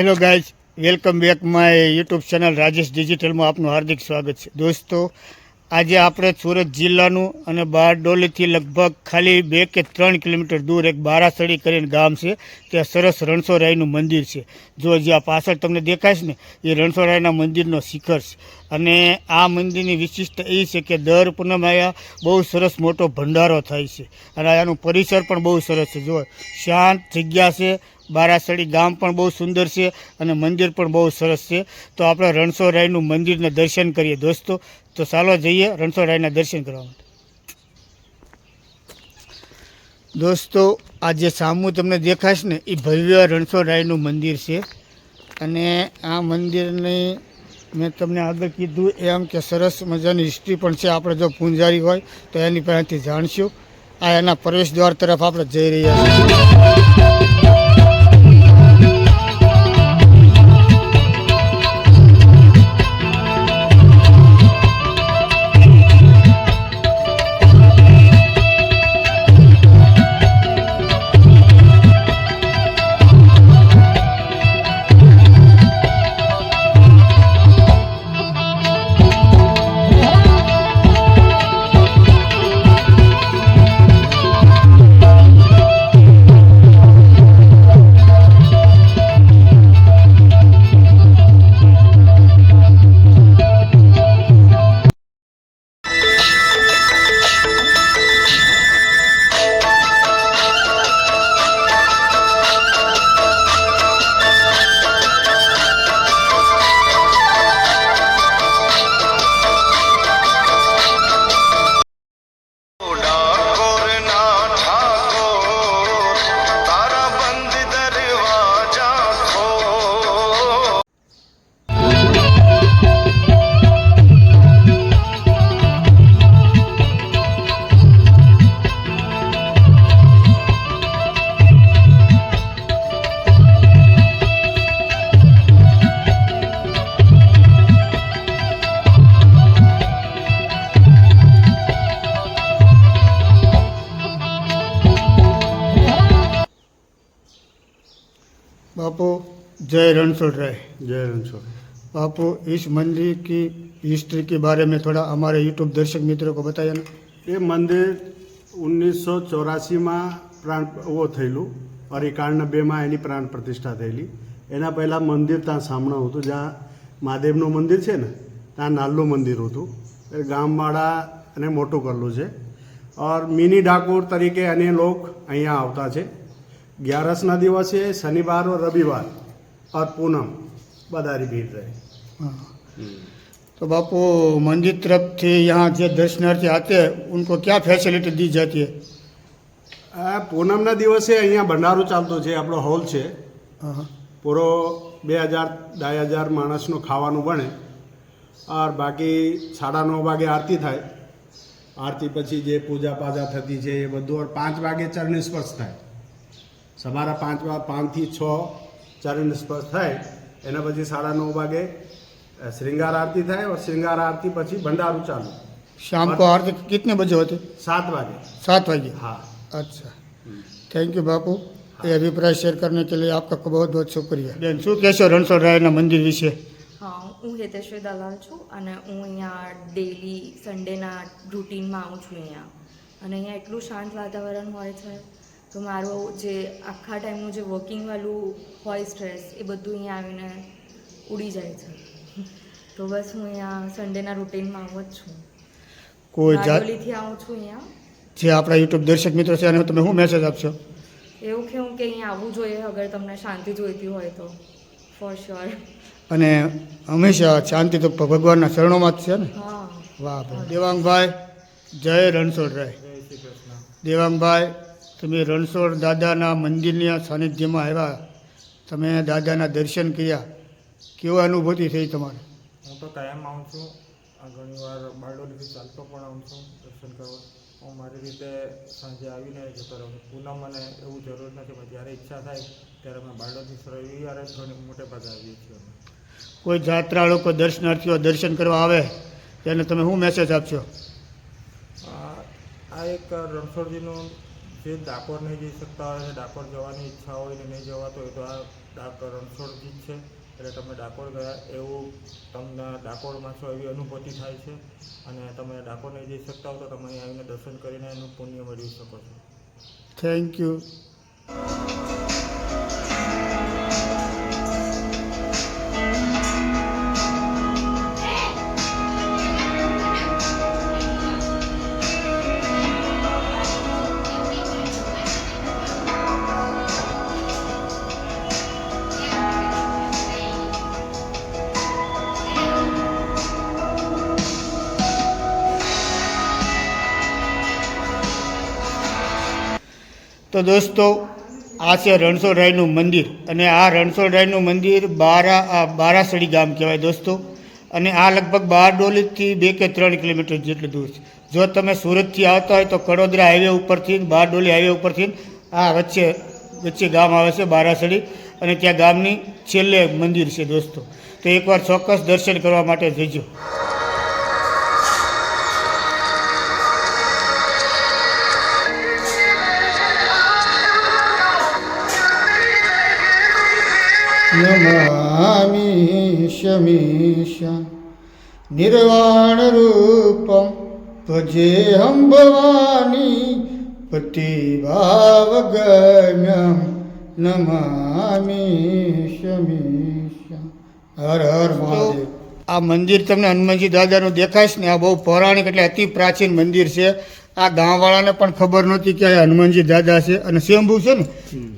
Hello guys welcome back my YouTube channel Rajesh ડિજિટલમાં આપનું હાર્દિક સ્વાગત છે. દોસ્તો, આજે આપણે સુરત જિલ્લાનું અને બારડોલીથી લગભગ ખાલી બે કે ત્રણ કિલોમીટર દૂર એક બારાસડી કરીને ગામ છે. ત્યાં સરસ રણછોડરાયનું મંદિર છે. જો જ્યાં પાછળ તમને દેખાય છે ને, એ રણછોડરાયના મંદિરનો શિખર છે. અને આ મંદિરની વિશિષ્ટતા એ છે કે દર પૂનમ અહીંયા બહુ સરસ મોટો ભંડારો થાય છે. અને આનું પરિસર પણ બહુ સરસ છે. જો શાંત જગ્યા છે બારાસડી ગામ પણ બહુ સુંદર છે અને મંદિર પણ બહુ સરસ છે. તો આપણે રણછોડરાયનું મંદિરના દર્શન કરીએ દોસ્તો. તો ચાલો જઈએ રણછોડરાયના દર્શન કરવા માટે. દોસ્તો, આ જે સામું તમને દેખાશે ને, એ ભવ્ય રણછોડરાયનું મંદિર છે. અને આ મંદિરની મેં તમને આગળ કીધું એમ કે સરસ મજાની હિસ્ટ્રી પણ છે. આપણે જો પૂંજારી હોય તો એની પાસેથી જાણશું. આ એના પ્રવેશ દ્વાર તરફ આપણે જઈ રહ્યા છીએ. बापू जय रणछोड़ राय जय रणछोड़ बापू इस मंदिर की हिस्ट्री के बारे में थोड़ा हमारे यूट्यूब दर्शक मित्रों को बताइए ना એ મંદિર ઓગણીસો ચોરાસીમાં પ્રાણ ઓ થયેલું અરિકાળના બેમાં એની પ્રાણ પ્રતિષ્ઠા થયેલી એના પહેલાં મંદિર ત્યાં સામણું હતું જ્યાં મહાદેવનું મંદિર છે ને ત્યાં નાનું મંદિર હતું એ ગામવાળા અને મોટું કરેલું છે ઓર મિની ડાકોર તરીકે અને લોક અહીંયા આવતા છે ગ્યારસના દિવસે શનિવાર और રવિવાર और પૂનમ બધારી ભીડ રહે हाँ तो बापू मंदिर तरफ से यहाँ जो दर्शनार्थी आते हैं उनको क्या फैसिलिटी दी जाती है આ પૂનમના દિવસે અહીંયા ભંડારો ચાલતો છે આપણો હોલ છે हाँ પૂરો બે હજાર ઢાઈ હજાર માણસનું ખાવાનું બને और બાકી સાડા નવ વાગે આરતી થાય આરતી પછી જે પૂજા પાજા થતી છે એ બધું और પાંચ વાગે ચરણ સ્પર્શ થાય સવારે પાંચ વા પાંચથી છ ચરણ સ્પર્શ થાય એના પછી સાડા નવ વાગે અ, શ્રૃંગાર આરતી થાય और શ્રૃંગાર આરતી પછી ભંડારું ચાલુ शाम को आरती कितने बजे होती સાત વાગે सात बजे હા अच्छा थैंक यू बापू ये अभिप्राय शेयर करने के लिए आपका बहुत बहुत शुक्रिया બેન શું કહેશો રણછોડ રાયના મંદિર વિશે હા હું હેતેશ્વરી દલાલ છું અને હું અહીંયા ડેલી સન્ડેના રૂટીનમાં આવું છું અહીંયા અને અહીંયા એટલું શાંત વાતાવરણ હોય છે તો મારું જે આખા ટાઈમનું જે વર્કિંગવાળું હોય સ્ટ્રેસ એ બધું અહીંયા આવીને ઉડી જાય છે. તો બસ હું અહીંયા સન્ડેના રૂટીનમાં આવું જ છું. કોઈ જાત આવું છું અહીંયા. જે આપણા યુટ્યુબ દર્શક મિત્રો છે એને તમે શું મેસેજ આપશો? એવું કેવું કે અહીંયા આવવું જોઈએ અગર તમને શાંતિ જોઈતી હોય તો. ફોર શ્યોર અને હંમેશા શાંતિ તો ભગવાનના શરણોમાં જ છે ને? હા. વાહ ભાઈ. દેવાંગભાઈ જય રણછોડ રાય દેવાંગભાઈ તમે રણછોડ દાદાના મંદિરના સાનિધ્યમાં આવ્યા. તમે દાદાના દર્શન કર્યા. કેવા અનુભૂતિ થઈ તમારે? હું તો કાયમ આવું છું. આ ઘણીવાર બારડોલીથી ચાલતો પણ આવું છું દર્શન કરવા. હું મારી રીતે સાંજે આવીને જતો રહું પૂનમ મને એવું જરૂર નથી પણ જ્યારે ઈચ્છા થાય ત્યારે અમે બારડોલી રવિવારે ઘણી મોટે ભાગે આવીએ છીએ કોઈ જાત્રા લોકો દર્શનાર્થીઓ દર્શન કરવા આવે તેને તમે શું મેસેજ આપશો? આ આ એક રણછોડજીનું જે ડાકોર નહીં જઈ શકતા હોય અને ડાકોર જવાની ઈચ્છા હોય ને નહીં જવાતો હોય તો આ ડાકોર રણછોડ જ છે. એટલે તમે ડાકોર ગયા એવું તમને ડાકોરમાં છો એવી અનુભૂતિ થાય છે? અને તમે ડાકોર નહીં જઈ શકતા હો તો તમે આવીને દર્શન કરીને એનું પુણ્ય મેળવી શકો છો. થેન્ક યુ તો દોસ્તો, આ છે રણછોડરાયનું મંદિર અને આ રણછોડરાયનું મંદિર બારા, આ બારાસડી ગામ કહેવાય દોસ્તો. અને આ લગભગ બારડોલીથી બે કે ત્રણ કિલોમીટર જેટલું દૂર છે. જો તમે સુરતથી આવતા હોય તો કડોદરા હાઈવે ઉપરથી બારડોલી હાઈવે ઉપરથી આ વચ્ચે વચ્ચે ગામ આવે છે બારાસડી અને ત્યાં ગામની છેલ્લે મંદિર છે દોસ્તો. તો એકવાર ચોક્કસ દર્શન કરવા માટે જજો. નમામિ શમીશ નિર્વાણરૂપં ભજેહં ભવાની પતિભાવગમ્યં નમામિ શમીશ હર હર મહાદેવ આ મંદિર તમને હનુમાનજી દાદાનું દેખાય છે ને આ બહુ પૌરાણિક એટલે અતિ પ્રાચીન મંદિર છે આ ગામવાળાને પણ ખબર નહોતી કે આ હનુમાનજી દાદા છે અને સ્વયંભૂ છે ને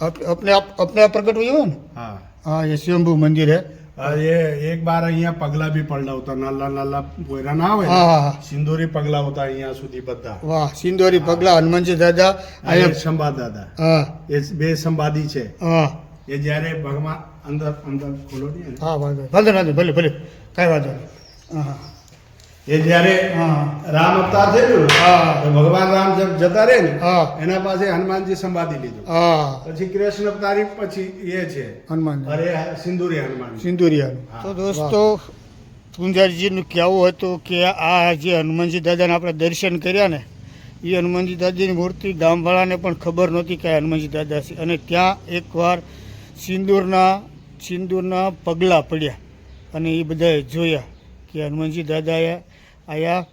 અપ- अपने आप अपने आप प्रकट हुए हो ना હા हाँ ये स्वयंभू मंदिर है આ એ એક બાર અહીંયા પગલા બી પલટાવતા નાના નાના પોયરા ના આવે ને, હા, હા, હા. સિંદૂરી પગલા હોતા અહીંયા સુધી બધા વાહ સિંદોરી પગલા હનુમાનજી દાદા આ અહીંયા એક સંભા દાદા હા એ બે સંવાદી છે હા એ જ્યારે ભગવાન અંદર અંદર ખોલો ને હા વાંધો વાંધો વાંધો ભલે ભલે કાંઈ વાંધો નહીં હા એ જ્યારે હા. રામ અવતાર થયેલું હા. ભગવાન રામ જતા રહે ને એના પાસે હનુમાનજી સંભાળી લીધું. પછી કૃષ્ણ અવતારી પછી એ છે. હનુમાન અરે સિંદુરી હનુમાન. સિંદુરિયાનું હા. તો દોસ્તો પૂંજારીજીનું કહેવું હતું કે આ જે હનુમાનજી દાદાને આપણે દર્શન કર્યા ને એ હનુમાનજી દાદાની મૂર્તિ ગામવાળાને પણ ખબર નહોતી કે હનુમાનજી દાદા છે. અને ત્યાં એકવાર સિંદૂરના સિંદૂરના પગલાં પડ્યા. અને એ બધાએ જોયા કે હનુમાનજી દાદાએ આયા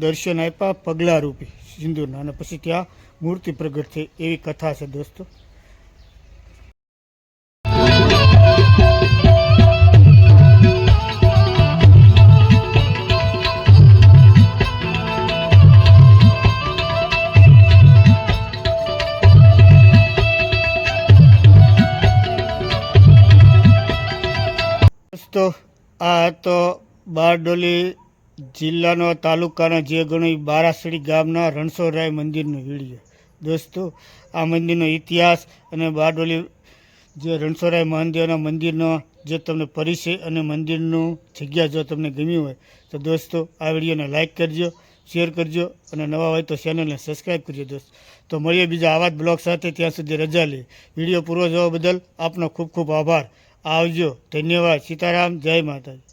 દર્શન આપ્યા પગલાં રૂપી સિંદૂરના અને પછી ત્યાં મૂર્તિ પ્રગટ થઈ એવી કથા છે દોસ્તો. દોસ્તો, આ તો બારડોલી જિલ્લાનો તાલુકાના જે ગણું બારાસડી ગામના રણછોડરાય મંદિરનો વીડિયો દોસ્તો, આ મંદિરનો ઇતિહાસ અને બારડોલી જે રણછોડરાય મહાદેવના મંદિરનો જે તમને પરિચય અને મંદિરનું જગ્યા જો તમને ગમ્યું હોય, તો દોસ્તો, આ વિડીયોને લાઇક કરજો, શેર કરજો અને નવા હોય તો ચેનલને સબસ્ક્રાઈબ કરજો દોસ્ત. તો મળીએ બીજા આવા જ બ્લોગ સાથે, ત્યાં સુધી રજા લઈએ વીડિયો પૂરો જોવા બદલ આપનો ખૂબ ખૂબ આભાર. આવજો. ધન્યવાદ. સીતારામ. જય માતાજી.